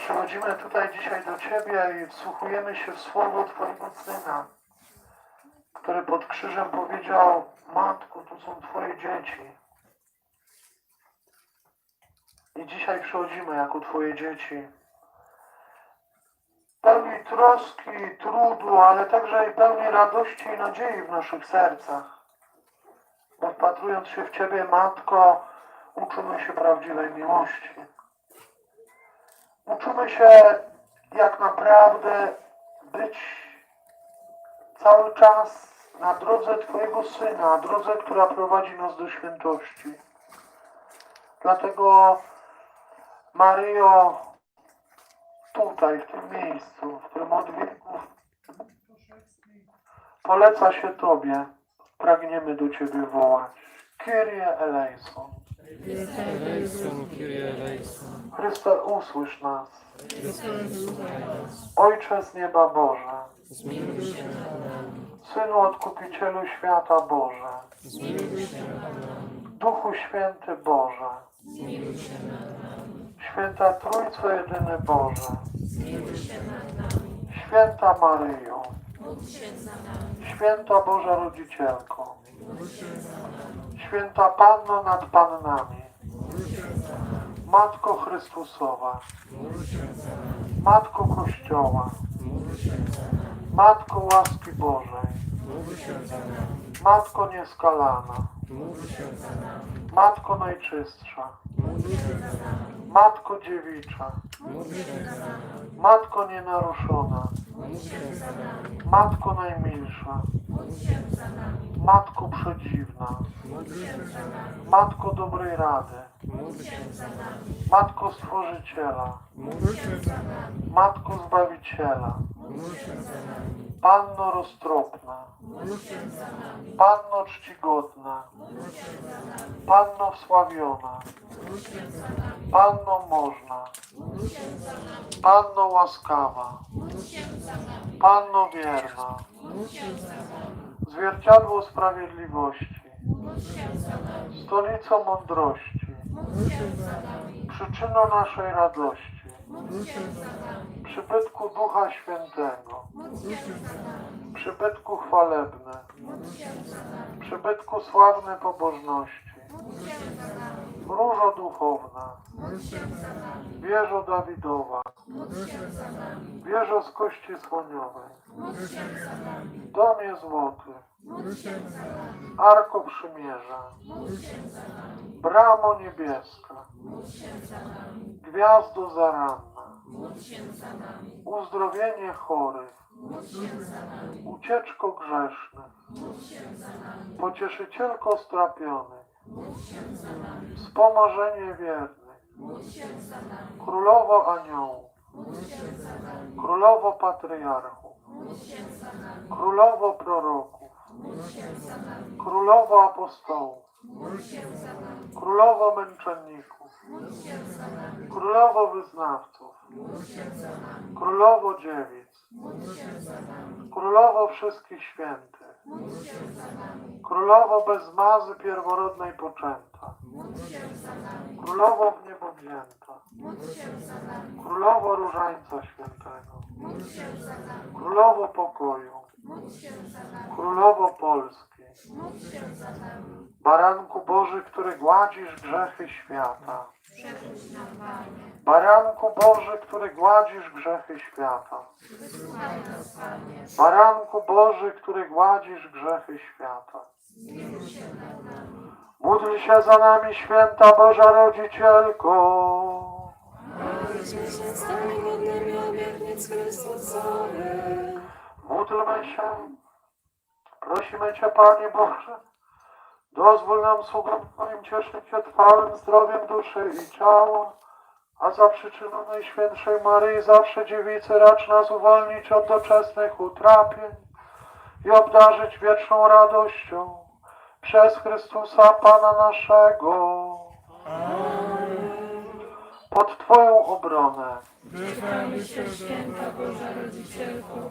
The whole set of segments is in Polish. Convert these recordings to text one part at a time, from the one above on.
Przychodzimy tutaj dzisiaj do Ciebie i wsłuchujemy się w słowo Twojego Syna, który pod krzyżem powiedział, Matko, to są Twoje dzieci. I dzisiaj przychodzimy jako Twoje dzieci. Pełni troski, trudu, ale także i pełni radości i nadziei w naszych sercach. Bo wpatrując się w Ciebie, Matko, uczymy się prawdziwej miłości. Uczymy się jak naprawdę być cały czas na drodze Twojego Syna, drodze, która prowadzi nas do świętości. Dlatego Maryjo, tutaj, w tym miejscu, w którym od wieków poleca się Tobie, pragniemy do Ciebie wołać. Kyrie eleison. Chryste, usłysz nas. Ojcze z nieba Boże. Synu Odkupicielu świata Boże. Duchu Święty Boże. Święta Trójco Jedyny Boże. Święta Maryjo. Święta Boża Rodzicielko, Święta Panno nad Pannami. Matko Chrystusowa. Matko Kościoła. Matko łaski Bożej. Matko nieskalana. Matko Najczystsza. Matko Dziewicza. Matko nienaruszona. Matko najmilsza, Matko przedziwna. Matko dobrej rady. Matko Stworzyciela. Matko Zbawiciela, Panno roztropna. Panno czcigodna, Panno wsławiona. Panno można. Panno łaskawa. Panno wierna, zwierciadło sprawiedliwości, stolico mądrości, przyczyną naszej radości, Przybytku Ducha Świętego, przybytku chwalebny, przybytku sławnej pobożności, różo duchowna, wieżo Dawidowa, wieżo z kości słoniowej, nami. domie złoty, Arko przymierza, bramo niebieska, gwiazdo zaranna, uzdrowienie chorych, ucieczko grzesznych, pocieszycielko strapionych, wspomożenie wiernych, królowo aniołów, królowo patriarchów, królowo proroków, Królowo apostołów, królowo męczenników, królowo wyznawców, królowo dziewic, królowo wszystkich świętych, królowo bez mazy pierworodnej poczęta, królowo w niebo wzięta, królowo różańca świętego, królowo pokoju, Módl za królowo Polski, Módl za baranku Boży, który gładzisz grzechy świata, baranku Boży, który gładzisz grzechy świata, baranku Boży, który gładzisz grzechy świata. Módl się za nami, święta Boża Rodzicielko. Módlmy się z nami Chrystusowych. Módlmy się. Prosimy Cię, Panie Boże, dozwól nam sługom Twoim cieszyć się trwałym zdrowiem duszy i ciała, a za przyczyną Najświętszej Maryi, zawsze dziewicy, racz nas uwolnić od doczesnych utrapień i obdarzyć wieczną radością przez Chrystusa Pana naszego. Pod Twoją obronę się, święta Boża Rodzicielko,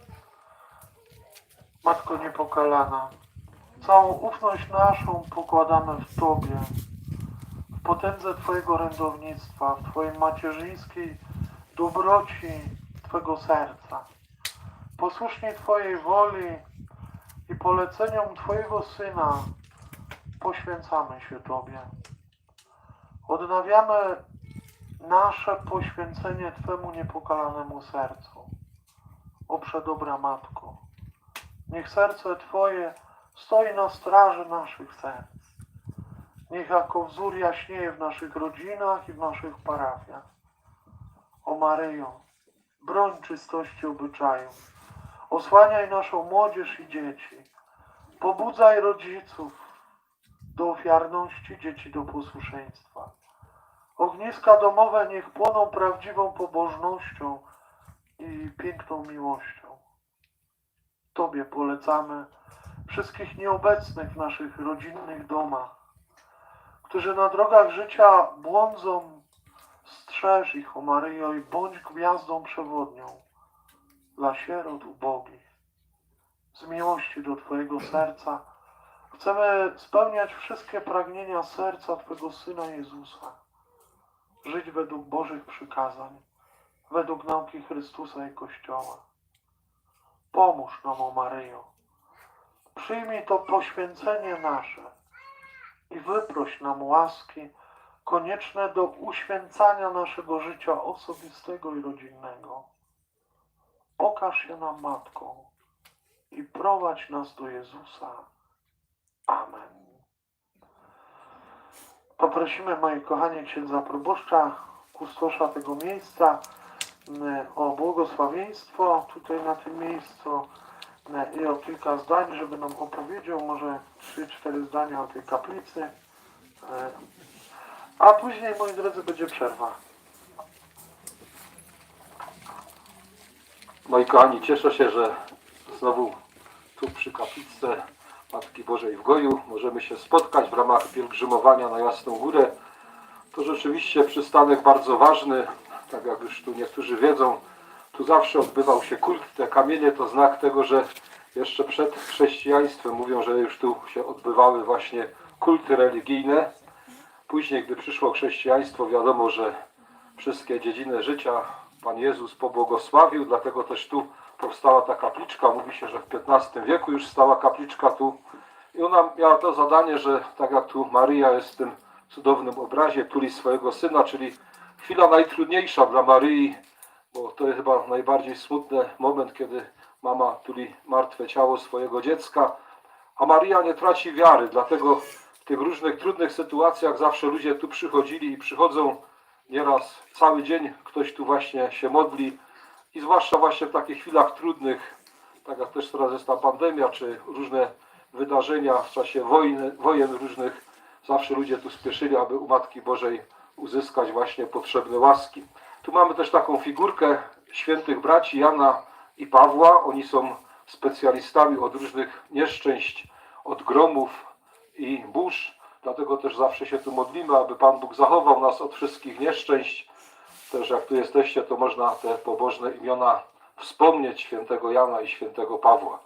Matko niepokalana, całą ufność naszą pokładamy w Tobie, w potędze Twojego rędownictwa, w Twojej macierzyńskiej dobroci Twego serca. Posłuszni Twojej woli i poleceniom Twojego Syna poświęcamy się Tobie. Odnawiamy nasze poświęcenie Twemu niepokalanemu sercu. O przedobra Matko, Niech serce Twoje stoi na straży naszych serc. Niech jako wzór jaśnieje w naszych rodzinach i w naszych parafiach. O Maryjo, broń czystości obyczajów. Osłaniaj naszą młodzież i dzieci. Pobudzaj rodziców do ofiarności, dzieci do posłuszeństwa. Ogniska domowe niech płoną prawdziwą pobożnością i piękną miłością. Tobie polecamy wszystkich nieobecnych w naszych rodzinnych domach, którzy na drogach życia błądzą. Strzeż ich, o Maryjo, i bądź gwiazdą przewodnią dla sierot ubogich. Z miłości do Twojego serca chcemy spełniać wszystkie pragnienia serca Twego Syna Jezusa. Żyć według Bożych przykazań, według nauki Chrystusa i Kościoła. Pomóż nam, o Maryjo, przyjmij to poświęcenie nasze i wyproś nam łaski konieczne do uświęcania naszego życia osobistego i rodzinnego. Okaż się nam Matką i prowadź nas do Jezusa. Amen. Poprosimy, moi kochani, księdza proboszcza, kustosza tego miejsca, o błogosławieństwo tutaj na tym miejscu m, i o kilka zdań, żeby nam opowiedział może 3-4 zdania o tej kaplicy. E, A później, moi drodzy, będzie przerwa. Moi kochani, cieszę się, że znowu tu przy kapliczce Matki Bożej w Goju możemy się spotkać w ramach pielgrzymowania na Jasną Górę. To rzeczywiście przystanek bardzo ważny, tak jak już tu niektórzy wiedzą. Tu zawsze odbywał się kult. Te kamienie to znak tego, że jeszcze przed chrześcijaństwem mówią, że już tu się odbywały właśnie kulty religijne. Później, gdy przyszło chrześcijaństwo, wiadomo, że wszystkie dziedziny życia Pan Jezus pobłogosławił, dlatego też tu powstała ta kapliczka. Mówi się, że w XV wieku już stała kapliczka tu. I ona miała to zadanie, że tak jak tu Maryja jest w tym cudownym obrazie, tuli swojego syna, czyli chwila najtrudniejsza dla Maryi, bo to jest chyba najbardziej smutny moment, kiedy mama tuli martwe ciało swojego dziecka, a Maryja nie traci wiary, dlatego w tych różnych trudnych sytuacjach zawsze ludzie tu przychodzili i przychodzą. Nieraz cały dzień ktoś tu właśnie się modli. I zwłaszcza właśnie w takich chwilach trudnych, tak jak też teraz jest ta pandemia, czy różne wydarzenia w czasie wojny, wojen różnych, zawsze ludzie tu spieszyli, aby u Matki Bożej uzyskać właśnie potrzebne łaski. Tu mamy też taką figurkę świętych braci Jana i Pawła. Oni są specjalistami od różnych nieszczęść, od gromów i burz. Dlatego też zawsze się tu modlimy, aby Pan Bóg zachował nas od wszystkich nieszczęść. Też jak tu jesteście, to można te pobożne imiona wspomnieć świętego Jana i świętego Pawła.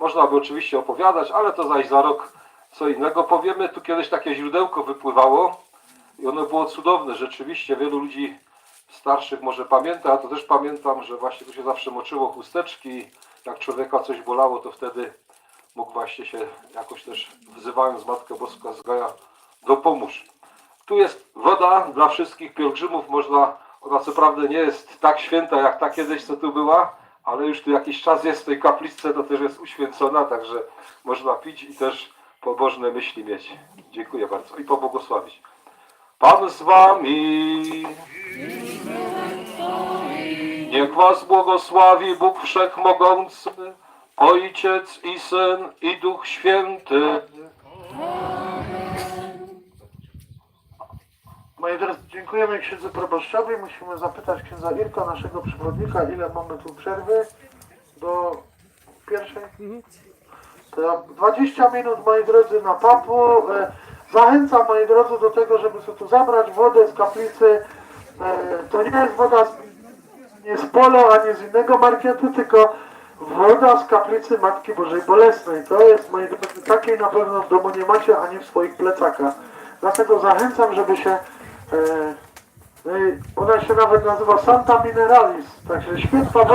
Można by oczywiście opowiadać, ale to zaś za rok co innego powiemy. Tu kiedyś takie źródełko wypływało i ono było cudowne. Rzeczywiście wielu ludzi starszych może pamięta, a to też pamiętam, że właśnie tu się zawsze moczyło chusteczki jak człowieka coś bolało, to wtedy mógł właśnie się jakoś też wzywając Matkę Boską z Gaja dopomóż. Tu jest woda dla wszystkich pielgrzymów, można, ona co prawda nie jest tak święta jak ta kiedyś, co tu była, ale już tu jakiś czas jest w tej kapliczce, to też jest uświęcona, także można pić i też pobożne myśli mieć. Dziękuję bardzo i pobłogosławić. Pan z wami. Niech was błogosławi Bóg Wszechmogący, Ojciec i Syn i Duch Święty. Moi drodzy, dziękujemy księdzu proboszczowi. Musimy zapytać księdza Irka, naszego przewodnika, ile mamy tu przerwy do pierwszej? To 20 minut, moi drodzy, na papu. Zachęcam, moi drodzy, do tego, żeby sobie tu zabrać wodę z kaplicy. E, To nie jest woda z, nie z polo, ani z innego marketu, tylko woda z kaplicy Matki Bożej Bolesnej. To jest, moi drodzy, takiej na pewno w domu nie macie, ani w swoich plecakach. Dlatego zachęcam, żeby się e, no ona się nawet nazywa Santa Mineralis, także świetna woda.